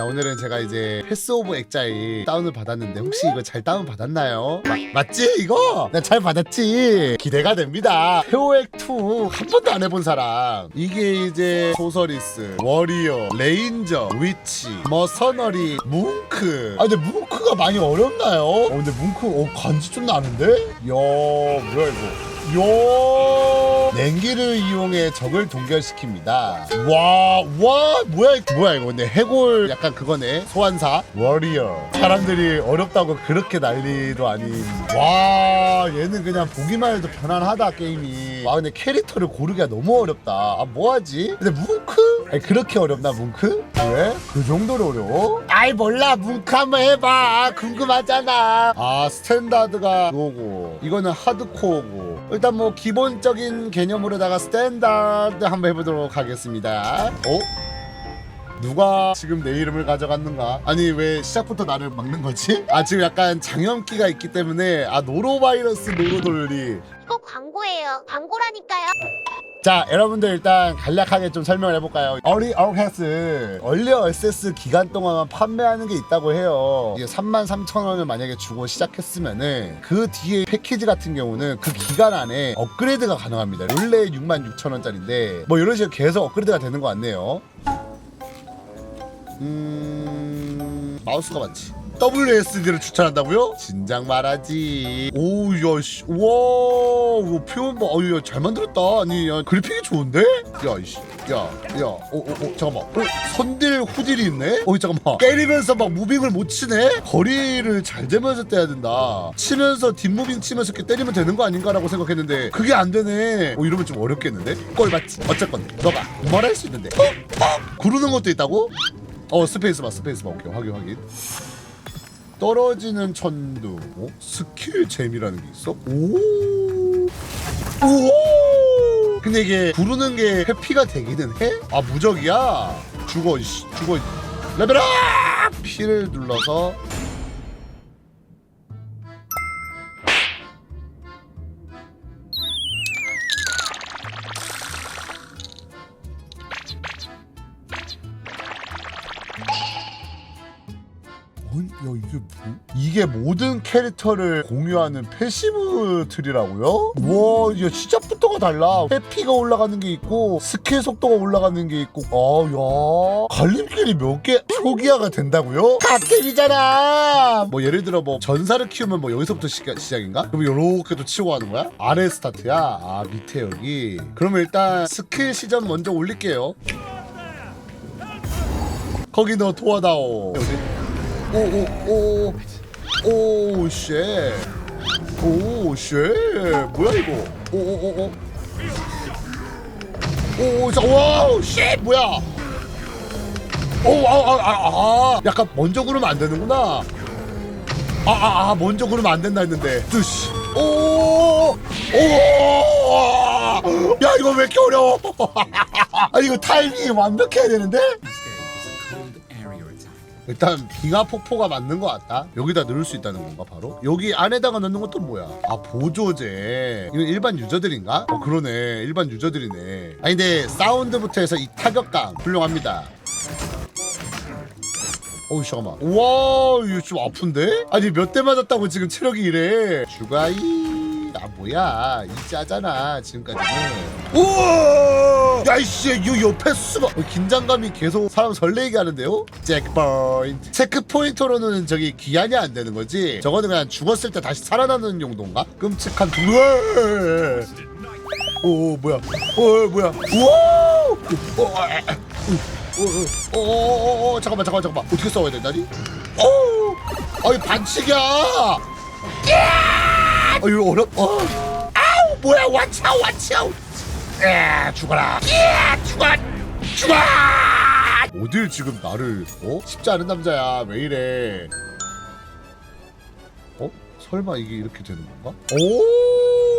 자 오늘은 제가 이제 패스 오브 액자이 다운을 받았는데 혹시 이거 잘 다운 받았나요? 마- 맞지 이거? 나 잘 받았지 기대가 됩니다 페오액 2 한 번도 안 해본 사람 이게 이제 소서리스 워리어 레인저 위치 머서너리 뭉크 아 근데 뭉크가 많이 어렵나요? 어 근데 뭉크 어 간지 좀 나는데? 야 뭐야 이거 요 냉기를 이용해 적을 동결시킵니다. 와, 와, 뭐야, 이- 뭐야 이거? 근데 해골 약간 그거네. 소환사, 워리어. 사람들이 어렵다고 그렇게 난리도 아닌. 와, 얘는 그냥 보기만 해도 편안하다 게임이. 와, 근데 캐릭터를 고르기가 너무 어렵다. 아, 뭐하지? 근데 뭉크? 아니, 그렇게 어렵나 뭉크? 왜? 그 정도로 어려워? 아이 몰라, 뭉크 한번 해봐. 궁금하잖아. 아, 스탠다드가 요거. 이거는 하드코어고. 일단 뭐 기본적인 개념으로다가 스탠다드 한번 해보도록 하겠습니다. 어? 누가 지금 내 이름을 가져갔는가? 아니 왜 시작부터 나를 막는 거지? 아 지금 약간 장염기가 있기 때문에 아 노로바이러스 노로돌리 이거 광고예요. 광고라니까요. 자 여러분들 일단 간략하게 좀 설명을 해볼까요? 어리 어캐스 얼리 얼세스 기간 동안 판매하는 게 있다고 해요. 이게 3만 3천 원을 만약에 주고 시작했으면은 그 뒤에 패키지 같은 경우는 그 기간 안에 업그레이드가 가능합니다. 원래 6만 6천 원짜리인데 뭐 이런 식으로 계속 업그레이드가 되는 것 같네요. 음 마우스가 맞지. WSD를 추천한다고요? 진작 말하지. 오우 야씨, 와, 이거 표현 봐. 어유 야, 잘 만들었다. 아니, 야, 그래픽이 좋은데? 야, 이씨, 야, 야, 어, 어, 어, 잠깐만. 어, 선딜 후딜이 있네? 어, 잠깐만. 때리면서 막 무빙을 못 치네? 거리를 잘 재면서 떼야 된다. 치면서 뒷무빙 치면서 이렇게 때리면 되는 거 아닌가라고 생각했는데 그게 안 되네. 어, 이러면 좀 어렵겠는데? 꼴 맞지? 어쨌건 너가 말할 수 있는데. 어, 어, 구르는 것도 있다고? 어, 스페이스바, 스페이스바. 오케이, 확인, 확인. 떨어지는 천둥 어? 스킬 잼이라는 게 있어? 오 오! 근데 이게 구르는 게 회피가 되기는 해? 아 무적이야? 죽어 이씨 죽어 레벨업! P를 눌러서 이게 모든 캐릭터를 공유하는 패시브 틀이라고요? 와, 야 시작부터가 달라. 회피가 올라가는 게 있고 스킬 속도가 올라가는 게 있고. 아, 야 갈림길이 몇 개 초기화가 된다고요? 갓겜이잖아. 뭐 예를 들어 뭐 전사를 키우면 뭐 여기서부터 시, 시작인가? 그럼 요렇게 또 치고 가는 거야? 아래 스타트야? 아 밑에 여기. 그러면 일단 스킬 시전 먼저 올릴게요. 거기 너 도와다오. 오오오 오, 쉣. 오, 쉣. 뭐야 이거? 오 오 오 오. 오, 자, 와우, 쉣, 뭐야? 오, 아, 아, 아, 아, 약간 먼저 구르면 안 되는구나. 아, 아, 아, 먼저 구르면 안 된다 했는데. 뜨시. 오, 오, 야, 이거 왜 이렇게 어려워? 아, 이거 타이밍이 완벽해야 되는데? 일단 빙하 폭포가 맞는 것 같다. 여기다 넣을 수 있다는 건가 바로? 여기 안에다가 넣는 것도 뭐야? 아 보조제. 이건 일반 유저들인가? 어 그러네. 일반 유저들이네. 아니 근데 사운드부터 해서 이 타격감 훌륭합니다. 어우 잠깐만. 와 이거 좀 아픈데? 아니 몇 대 맞았다고 지금 체력이 이래? 주가이. 아 뭐야. 이 짜잖아 지금까지는 우와! 야이씨 이 옆에 수가 어, 긴장감이 계속 사람 설레게 하는데요? 체크포인트 체크포인트로는 저기 기한이 안 되는 거지? 저거는 그냥 죽었을 때 다시 살아나는 용도인가? 끔찍한 두오 뭐야? 오 뭐야? 우와! 오오오오 잠깐만 잠깐만 잠깐만. 어떻게 싸워야 된다니? 오! 아이 반칙이야 어 이거 어렵 어. 아우 뭐야 와차우 와차우 에 죽어라. 예 죽어 죽어. 어딜 지금 나를 어? 쉽지 않은 남자야. 왜 이래? 어? 설마 이게 이렇게 되는 건가? 오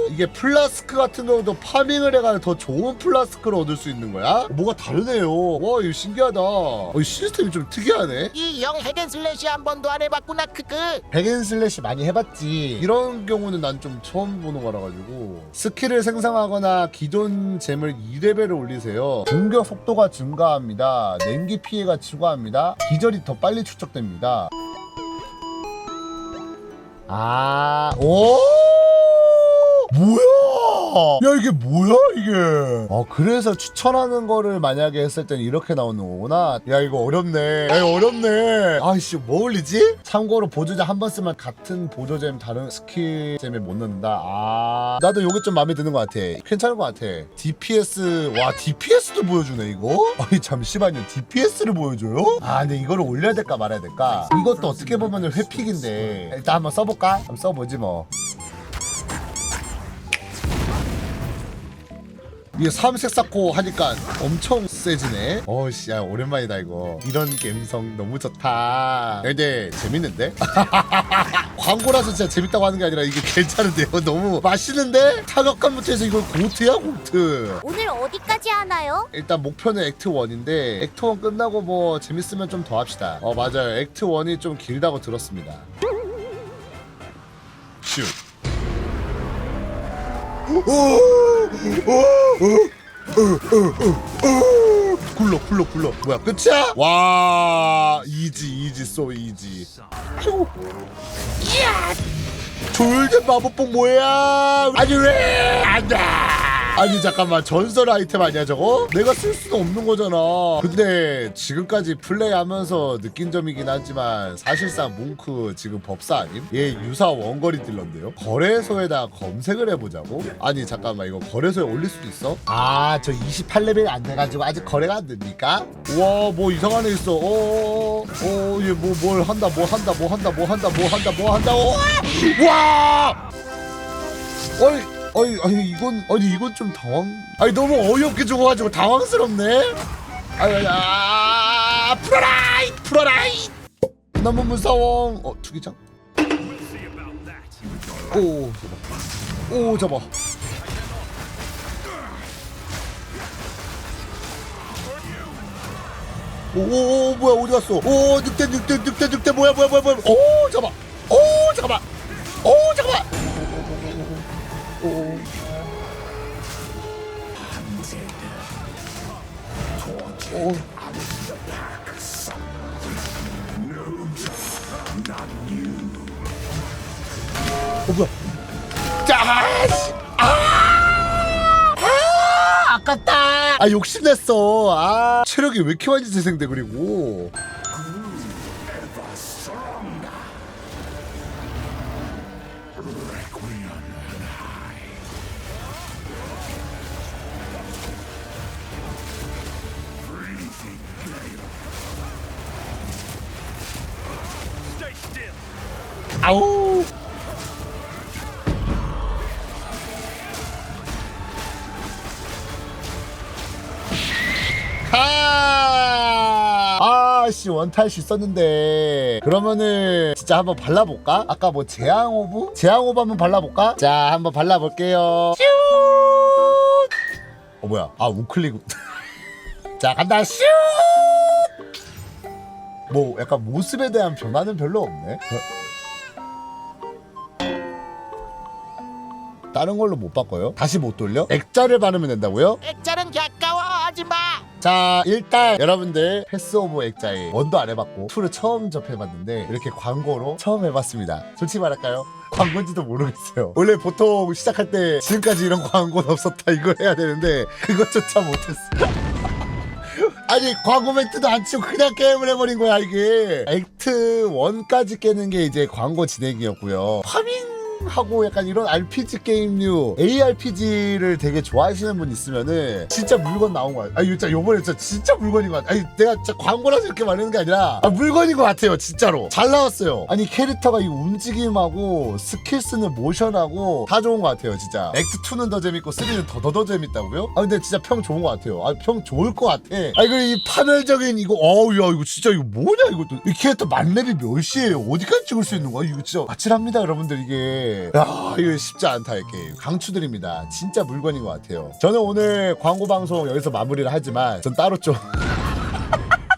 이게 플라스크 같은 경우도 파밍을 해가 더 좋은 플라스크를 얻을 수 있는 거야? 뭐가 다르네요. 와 이거 신기하다. 어, 이 시스템이 좀 특이하네. 이영 핵앤슬래시 한 번도 안 해봤구나 크크 백앤슬래시 많이 해봤지. 이런 경우는 난 좀 처음 보는 거라 가지고 스킬을 생성하거나 기존 잼을 2레벨을 올리세요. 공격 속도가 증가합니다. 냉기 피해가 추가합니다. 기절이 더 빨리 축적됩니다. 아, 오! 뭐야? 야 이게 뭐야 이게? 어 그래서 추천하는 거를 만약에 했을 땐 이렇게 나오는 거구나. 야 이거 어렵네. 야 이거 어렵네. 아이씨 뭐 올리지? 참고로 보조제 한 번 쓰면 같은 보조잼 다른 스킬잼에 못 넣는다. 아 나도 요게 좀 마음에 드는 것 같아. 괜찮은 것 같아. DPS 와 DPS도 보여주네 이거? 아니 잠시만요 DPS를 보여줘요? 아 근데 이거를 올려야 될까 말아야 될까? 이것도 어떻게 보면 회픽인데 일단 한번 써볼까? 한번 써보지 뭐. 이게 삼색 쌓고 하니까 엄청 세지네. 어씨, 야 오랜만이다 이거. 이런 감성 너무 좋다. 야, 근데 재밌는데? 광고라서 진짜 재밌다고 하는 게 아니라 이게 괜찮은데요. 너무 맛있는데? 타격감부터 해서 이거 고트야 고트. 오늘 어디까지 하나요? 일단 목표는 액트 1인데 액트 1 끝나고 뭐 재밌으면 좀 더 합시다. 어 맞아요. 액트 1이 좀 길다고 들었습니다. 슈. 굴러 굴러 굴러. 뭐야 끝이야? 와 이지 이지 쏘 이지. 돌대 마법봉 뭐야? 아니 왜 안돼 아니 잠깐만 전설 아이템 아니야 저거? 내가 쓸 수는 없는 거잖아 근데 지금까지 플레이하면서 느낀 점이긴 하지만 사실상 뭉크 지금 법사 아님? 얘 유사 원거리 딜러인데요? 거래소에다 검색을 해보자고? 아니 잠깐만 이거 거래소에 올릴 수도 있어? 아 저 28레벨이 안 돼가지고 아직 거래가 안 됩니까? 우와 뭐 이상한 애 있어 어어얘 뭐 뭘 한다 뭐 한다 뭐 한다 뭐 한다 뭐 한다 뭐 한다 우와 와 어이 어이 아니 이건 아니 이건 좀 당황 아니 너무 어이없게 죽어가지고 당황스럽네? 아유 아 풀어라이 풀어라이 너무 무서워. 어 투기장? 오 잡아. 오 잡아 뭐야 어디 갔어? 오 늑대 늑대 늑대 늑대 뭐야 뭐야 뭐야 오 잡아. 오 잠깐 오. 어 뭐야? 자, 씨. 아, 아, 아깝다. 아 욕심냈어. 아 체력이 왜 이렇게 많이 재생돼 그리고. 아우. 하! 아씨 원탈시 썼는데 그러면은 진짜 한번 발라볼까? 아까 뭐 제앙오브? 제앙오브 한번 발라볼까? 자 한번 발라볼게요 슈! 어 뭐야 아 우클릭 자 간다 슈! 뭐 약간 모습에 대한 변화는 별로 없네 어? 다른 걸로 못 바꿔요? 다시 못 돌려? 액자를 바르면 된다고요? 액자는 가까워 하지마 자 일단 여러분들 패스 오브 액자에 원도 안 해봤고 투를 처음 접해봤는데 이렇게 광고로 처음 해봤습니다 솔직히 말할까요? 광고인지도 모르겠어요 원래 보통 시작할 때 지금까지 이런 광고는 없었다 이걸 해야 되는데 그것조차 못했어 아니 광고 멘트도 안 치고 그냥 게임을 해버린 거야 이게. 액트 1까지 깨는 게 이제 광고 진행이었고요. 파밍 하고 약간 이런 RPG 게임류 ARPG를 되게 좋아하시는 분 있으면은 진짜 물건 나온 거야. 아 이거 진짜 요번에 진짜 진짜 물건인 것 같아. 아니 내가 진짜 광고라서 이렇게 말하는 게 아니라 아, 물건인 것 같아요 진짜로. 잘 나왔어요. 아니 캐릭터가 이 움직임하고 스킬 쓰는 모션하고 다 좋은 것 같아요 진짜. 액트 2는 더 재밌고 3는 더더더 재밌다고요? 아 근데 진짜 평 좋은 것 같아요. 아 평 좋을 것 같아. 아 이거 이 파멸적인 이거 어우 야 이거 진짜 이거 뭐냐 이것도 이 캐릭터 만렙이 몇이에요? 어디까지 찍을 수 있는 거야? 이거 진짜 아찔합니다 여러분들 이게. 건데 야 이거 쉽지 않다 이 게임 강추드립니다 진짜 물건인 것 같아요 저는 오늘 광고 방송 여기서 마무리를 하지만 전 따로 좀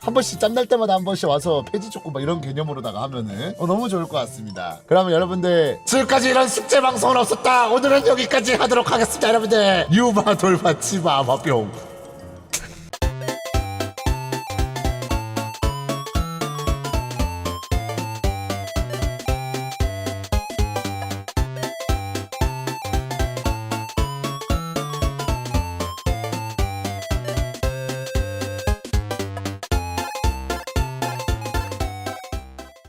한 번씩 짬날 때마다 한 번씩 와서 폐지 쫓고 막 이런 개념으로다가 하면은 어, 너무 좋을 것 같습니다. 그러면 여러분들 지금까지 이런 숙제 방송은 없었다. 오늘은 여기까지 하도록 하겠습니다. 여러분들 유마 돌파 치마 마병